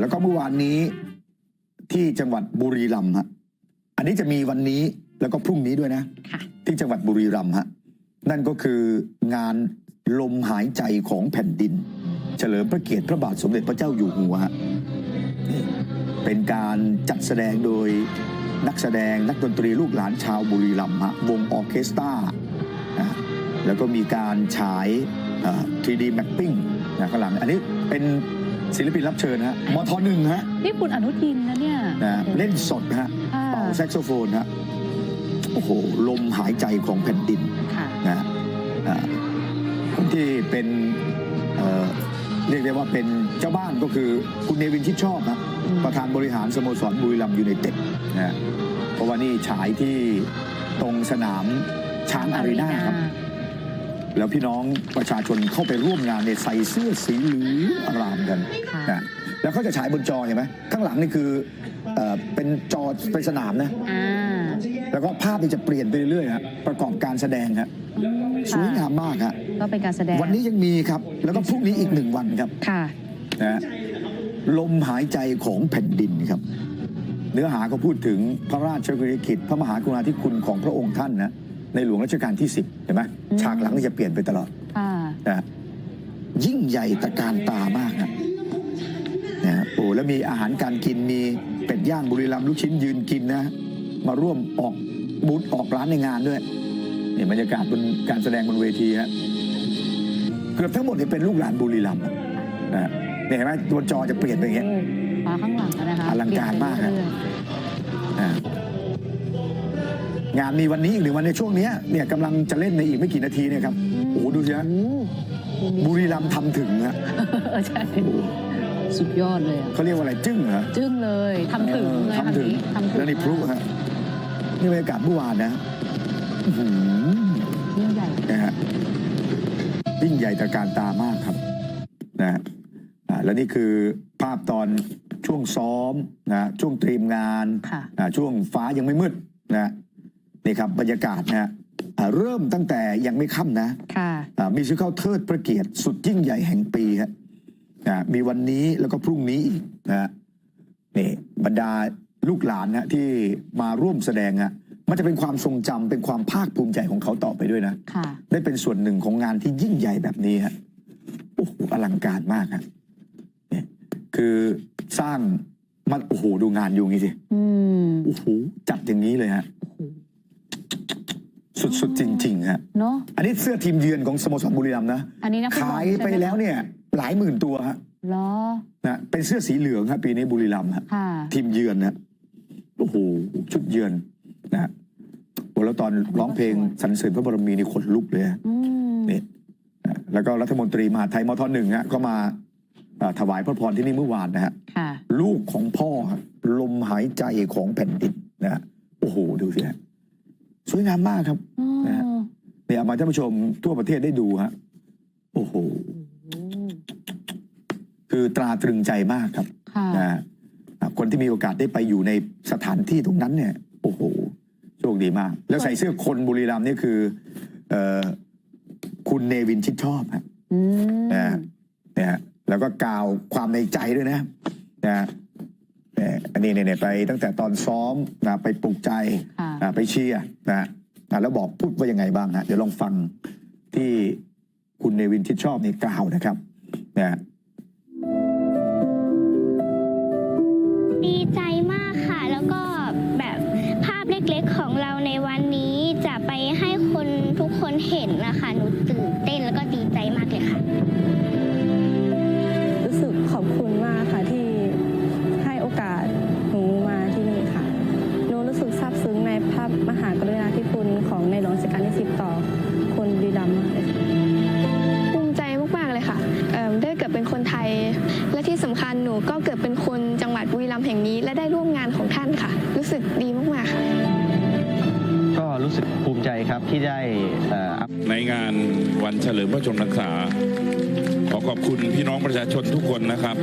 แล้วก็เมื่อวานนี้ที่จังหวัดบุรีรัมย์ฮะอันนี้จะมีวันนี้แล้วก็พรุ่งนี้ด้วยนะ ค่ะ ที่จังหวัดบุรีรัมย์ฮะนั่นก็คืองานลมหายใจของแผ่นดิน เฉลิมพระเกียรติพระบาทสมเด็จพระเจ้าอยู่หัวฮะนี่เป็นการจัดแสดงโดยนักแสดงนักดนตรีลูกหลานชาวบุรีรัมย์ฮะวงออร์เคสตรานะแล้วก็มีการฉายเอ่อ 3D mapping นะข้างหลังอันนี้เป็น ศิลปินรับเชิญฮะมทหนึ่งฮะนี่คุณอนุทินนะเนี่ยนะเล่นสดฮะค่ะเป่าแซกโซโฟนฮะโอ้โห ลมหายใจของแผ่นดินค่ะนะฮะอ่าคนที่เป็นเอ่อเรียกได้ว่าเป็นเจ้าบ้านก็คือคุณเนวินชิดชอบฮะ อืมประธานบริหารสโมสรบุรีรัมย์ยูไนเต็ดนะฮะเพราะว่านี่ฉายที่ตรงสนามช้างอารีนาครับ แล้วพี่น้องประชาชนเข้าไปร่วมงานเนี่ยใส่เสื้อสีเหลืองอารามกันค่ะนะแล้วเขาจะฉายบนจอเห็นไหมข้างหลังนี่คือเอ่อเป็นจอเป็นสนามนะอ่าแล้วก็ภาพนี่จะเปลี่ยนไปเรื่อยๆฮะประกอบการแสดงฮะสวยงามมากฮะก็เป็นการแสดงวันนี้ยังมีครับ แล้วก็พรุ่งนี้อีกหนึ่งวันครับค่ะนะฮะลมหายใจของแผ่นดินครับ เนื้อหาก็พูดถึงพระราชกรณียกิจพระมหากรุณาธิคุณของพระองค์ท่านนะ ในหลวงรัชกาลที่ 10 เห็นไหมอืมฉากหลังนี่จะเปลี่ยนไปตลอดค่ะนะฮะยิ่งใหญ่ตระการตามากนะนะฮะโอ้แล้วมีอาหารการกินมีเป็ดย่างบุรีรัมย์ลูกชิ้นยืนกินนะ มาร่วมออกบูธออกร้านในงานด้วยนี่บรรยากาศบนการแสดงบนเวทีฮะเกือบทั้งหมดเนี่ยเป็นลูกหลานบุรีรัมย์นะฮะเนี่ยเห็นไหมบนจอจะเปลี่ยนไปอย่างเงี้ยโอ้ฟ้าข้างหลังอะนะคะอลังการมากเปลี่อะ งานมีวันนี้อีกหนึ่งวันในช่วงเนี้ยเนี่ยกำลังจะเล่นในอีกไม่กี่นาทีเนี่ยครับๆโอ้โหดูสิฮะโอ้โหบุรีรัมย์ทำถึงฮะเออใช่ สุดยอดเลยอะเขาเรียกว่าอะไรจึ้งเหรอจึ้งเลยทำถึงเออเลยทำถึงทำถึงแล้วนี่พลุฮะนี่บรรยากาศเมื่อวานนะอื้อหือ ยิ่งใหญ่ นะฮะยิ่งใหญ่ตระการตามากครับนะฮะอ่าแล้วนี่คือภาพตอนช่วงซ้อมนะช่วงเตรียมงานค่ะ อ่าช่วงฟ้ายังไม่มืดนะ นี่ครับบรรยากาศนะฮะอ่าเริ่มตั้งแต่ยังไม่ค่ำนะค่ะอ่ามีชื่อเข้าเทิดพระเกียรติสุดยิ่งใหญ่แห่งปีฮะนะมีวันนี้แล้วก็พรุ่งนี้อีกนะฮะนี่บรรดาลูกหลานนะที่มาร่วมแสดงฮะมันจะเป็นความทรงจำเป็นความภาคภูมิใจของเขาต่อไปด้วยนะค่ะได้เป็นส่วนหนึ่งของงานที่ยิ่งใหญ่แบบนี้ฮะโอ้โหอลังการมากฮะเนี่ยคือสร้างมันโอ้โหดูงานอยู่งี้สิอืมโอ้โหจัดอย่างนี้เลยฮะ สุดๆ จริงๆฮะเนาะอันนี้เสื้อทีมเยือนของสโมสรบุรีรัมย์นะอันนี้นะฟุตบอขายใช่หมไปแล้วเนี่ยหลายหมื่นตัวฮะเหรอนะเป็นเสื้อสีเหลืองครับปีนี้บุรีรัมย์ฮะค่ะทีมเยือนนะโอ้โหชุดเยือนนะฮะโอ้แล้วตอนร้องเพลงสรรเสริญพระบรมีนี่ขนลุกเลยฮะอืมนี่นะแล้วก็รัฐมนตรีมหาดไทยมทหนึ่งฮะก็มาอ่าถวายพระพรที่นี่เมื่อวานนะฮะค่ะลูกของพ่อครับลมหายใจของแผ่นดินนะฮะโอ้โห ดูสิฮะ สวยงามมากครับอ๋อนะฮะเนี่ยเอามาให้ท่านผู้ชมทั่วประเทศได้ดูฮะโอ้โหคือตราตรึงใจมากครับค่ะนะฮะอะคนที่มีโอกาสได้ไปอยู่ในสถานที่ตรงนั้นเนี่ย โอ้โหโชคดีมาก แล้วใส่เสื้อคนบุรีรัมย์นี่คือ เอ่อคุณเนวินชิดชอบฮะอืมนะฮะเนี่ยฮะแล้วก็กล่าวความในใจด้วยนะนะฮะเนี่ย อันนี้เนี่ยไปตั้งแต่ตอนซ้อมนะไปปลุกใจค่ะนะไปเชียร์นะฮะอะแล้วบอกพูดว่ายังไงบ้างฮะเดี๋ยวลองฟังที่คุณเนวินชิดชอบนี่กล่าวนะครับนะฮะดีใจมากค่ะ แล้วก็แบบภาพเล็กๆของเราในวันนี้จะไปให้คนทุกคนเห็นนะคะหนูตื่นเต้นแล้วก็ดีใจมากเลยค่ะ ระมหากรุณาธิคุณของในหลวงรัชกาลที่ 10 ต่อคนบุรีรัมย์มากเลยค่ะภูมิใจมากๆเลยค่ะเอิ่มได้เกิดเป็นคนไทย และที่สำคัญหนูก็เกิดเป็นคนจังหวัดบุรีรัมย์แห่งนี้ และได้ร่วมงานของท่านค่ะ รู้สึกดีมากๆค่ะก็รู้สึกภูมิใจครับที่ได้เอ่ออัพในงานวันเฉลิมพระชนมพรรษาขอขอบคุณพี่น้องประชาชนทุกคนนะครับ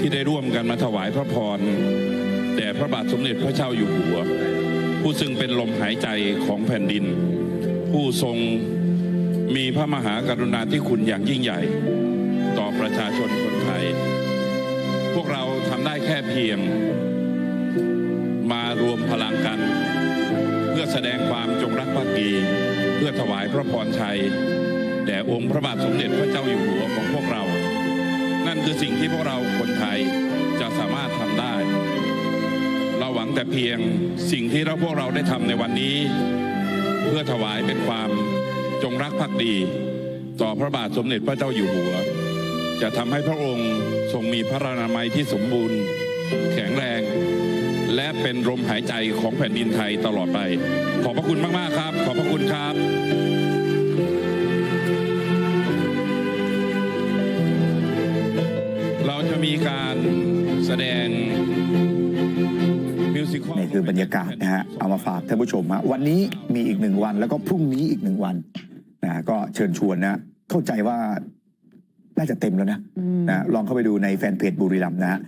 ที่ได้ร่วมกันมาถวายพระพรแด่พระบาทสมเด็จพระเจ้าอยู่หัว ผู้ซึ่งเป็นลมหายใจของแผ่นดิน ผู้ทรงมีพระมหากรุณาธิคุณอย่างยิ่งใหญ่ ต่อประชาชนคนไทย พวกเราทำหน้าเพียง มารวมพลังกัน เพื่อแสดงความจงรักภักดีเพื่อถวายพระพรชัยแด่องค์พระบาทสมเด็จพระเจ้าอยู่หัวของพวกเรา นั่นคือสิ่งที่พวกเราคนไทย แต่เพียงสิ่งที่เราพวกเราได้ทำในวันนี้ เพื่อถวายเป็นความจงรักภักดี ต่อพระบาทสมเด็จพระเจ้าอยู่หัว จะทำให้พระองค์ทรงมีพระรานามัยที่สมบูรณ์ แข็งแรง และเป็นลมหายใจของแผ่นดินไทยตลอดไป ขอบพระคุณมาก ๆ ครับ ขอบพระคุณครับ ควลนี่คือบรรยากาศนะฮะเอามาฝากท่านผู้ชมฮะวันนี้มีอีกหนึ่งวัน แล้วก็พรุ่งนี้อีกหนึ่งวันนะก็เชิญชวนนะเข้าใจว่าน่าจะเต็มแล้วนะอืมนะลองเข้าไปดูในแฟนเพจบุรีรัมย์นะฮะ